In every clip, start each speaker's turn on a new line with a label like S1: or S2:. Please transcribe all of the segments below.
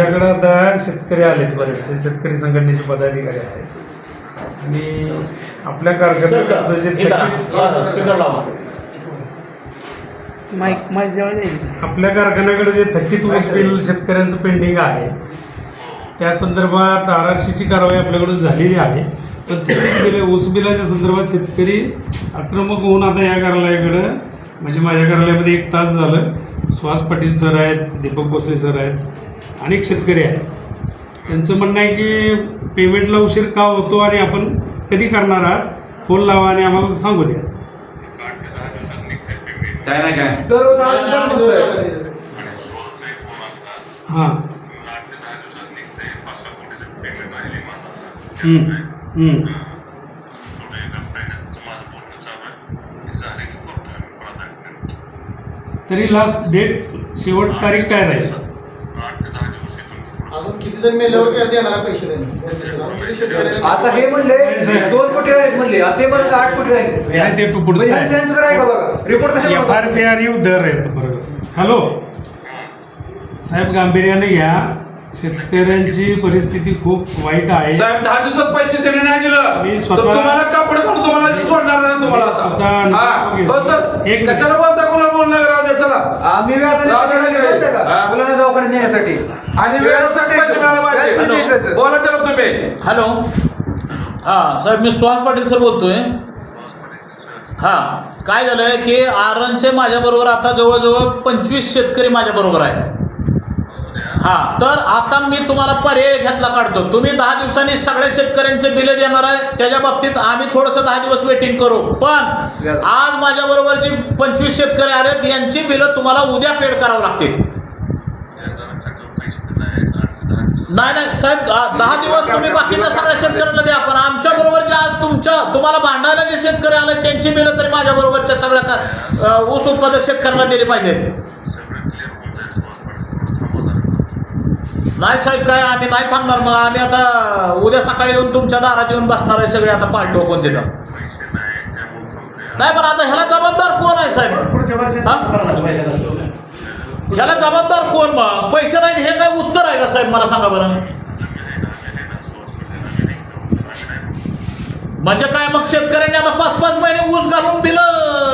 S1: माझ्याकडे आता शेतकरी आलेत बरेचसे. शेतकरी संघटनेचे पदाधिकारी आहेत. आणि आपल्या कारखान्याचं जे थकीत
S2: स्पीकर लावा.
S3: माईक माईक जवळ येईल
S1: आपल्या कारखान्याकडे जे थकीत ऊस बिल शेतकऱ्यांचं पेंडिंग आहे त्या संदर्भात आर आर सीची कारवाई आपल्याकडून झालेली आहे. पण थकीत बिल ऊस बिलाच्या संदर्भात शेतकरी आक्रमक होऊन आता या कार्यालयाकडं म्हणजे माझ्या कार्यालयामध्ये एक तास झालं. सुहास पाटील सर आहेत दीपक भोसले सर आहेत अनेक शेतकरी आहेत. त्यांचं म्हणणं आहे की पेमेंटला उशीर का होतो आणि आपण कधी करणार आहात? फोन लावा आणि आम्हाला सांगू द्या.
S2: काय नाही काय
S4: दररोज आज.
S1: हां. हम्म, हम्म. तरी लास्ट डेट शेवट तारीख काय राहील?
S5: किती जण मेल्यावर काय देणार पैसे किती शेतकऱ्याला-
S4: आता हे म्हणले दोन कोटी राहिले म्हणले आता ते म्हणत आठ कोटी राहिले?
S1: नाही, ते पुढचं
S4: म्हणजे
S1: आहे.
S4: ह्यांचं- ह्यांचं तर आहे का बघा? रिपोर्ट कशा
S1: F R P R U दर फरक असतो हॅलो? साहेब गांभीर्याने घ्या. शेतकऱ्यांची परिस्थिती खूप वाईट आहे.
S2: साहेब दहा दिवसात पैसे त्याने नाही दिलं.
S1: मी
S2: तर
S1: स्वतः-
S2: तुम्हाला कापड करून तुम्हाला सोडणार नाही तुम्हाला.
S1: मी
S2: आता.
S1: स्वतः
S2: हा, सर
S1: एक-
S2: कशाला बोलता
S4: आम्ही व्याजाने पैसे का?
S2: हा.
S4: मुलांना दवाखान्यात नेण्यासाठी.
S2: आणि वेळेसाठी पैसे मिळाले
S4: व्याज किती
S2: पाहिजे
S4: द्यायचं?
S2: बोला त्याला तुम्ही.
S6: हॅलो. हां साहेब मी सुहास पाटील सर बोलतोय. हां काय झालं आहे की आरणचे माझ्याबरोबर आता जवळजवळ पंचवीस शेतकरी माझ्याबरोबर आहे हां. तर आता मी तुम्हाला पर्याय घेतला काढतो. तुम्ही दहा दिवसांनी सगळ्या शेतकऱ्यांचे बिलं देणार आहे. त्याच्या बाबतीत आम्ही थोडंसं दहा दिवस वेटिंग करू. पण आज माझ्याबरोबर जी पंचवीस शेतकरी आहेत यांची बिलं तुम्हाला उद्या पेड करावं लागतील. नाही नाही साहेब दहा दिवस तुम्ही बाकीच्या सगळ्या शेतकऱ्यांना द्या. पण आमच्या बरोबर जे आज तुमच्या तुम्हाला भांडायला जे शेतकरी आले त्यांची बिलं तरी माझ्या बरोबरच्या सगळ्या ऊस उत्पादक शेतकऱ्यांना दिली पाहिजेत. नाही साहेब काय आम्ही नाही थांबणार मग. आम्ही आता उद्या सकाळी येऊन तुमच्या दारात येऊन बसणार आहे सगळे आता पार्टी कोण तिथं. नाही पण आता ह्याला जबाबदार कोण आहे साहेब? हा? ह्याला जबाबदार कोण मग? पैसे नाही हे काय उत्तर आहे का साहेब मला सांगा बरं? म्हणजे काय मग शेतकऱ्यांनी आता पाच पाच महिने ऊस घालून दिलं?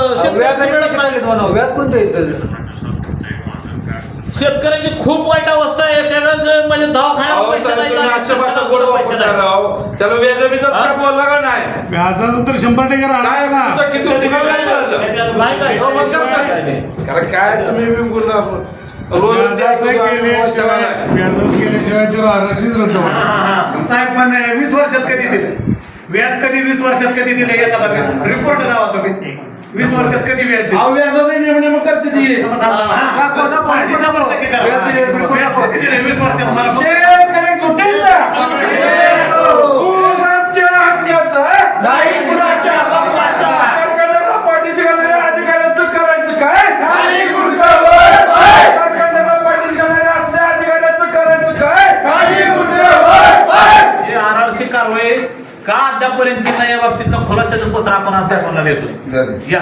S4: व्याज
S6: शेतकऱ्यांची मिळत नाही
S4: व्याज कोणतं येतं
S6: शेतकऱ्यांची खूप वाईट अवस्था आहे. म्हणजे दवाखान्यात पैसे नाही पैसे नाही.
S2: त्याला व्याजाबीजाच
S6: हा?
S2: काय बोलला का नाही?
S1: व्याजाचं तर शंभर टक्के
S2: काय
S1: राहणार ना.
S2: कुठं किती काय झालं? मग? कारण काय? तुम्ही बी बोलला रोज
S1: व्याजाचं
S2: द्यायचं,
S1: केल्याशिवाय
S2: ठेवायला.
S1: व्याजाचं केल्याशिवाय तर आरक्षित रद्द होणार.
S7: साहेब पण वीस वर्षात कधी दिलं? व्याज कधी वीस वर्षात कधी दिलं? एखादा रिपोर्ट लावा तुम्ही. वीस वर्षात कधी व्याज दिलं
S2: अहो, व्याजाचं नियम नियम करते ती.
S4: व्याज दिले,
S7: व्याज दिलं? वीस वर्षात मला फक्त-
S6: का अद्यापर्यंत या बाबतीतलं खुलाशाचं पत्र आपण असं कोणाला देतो. या.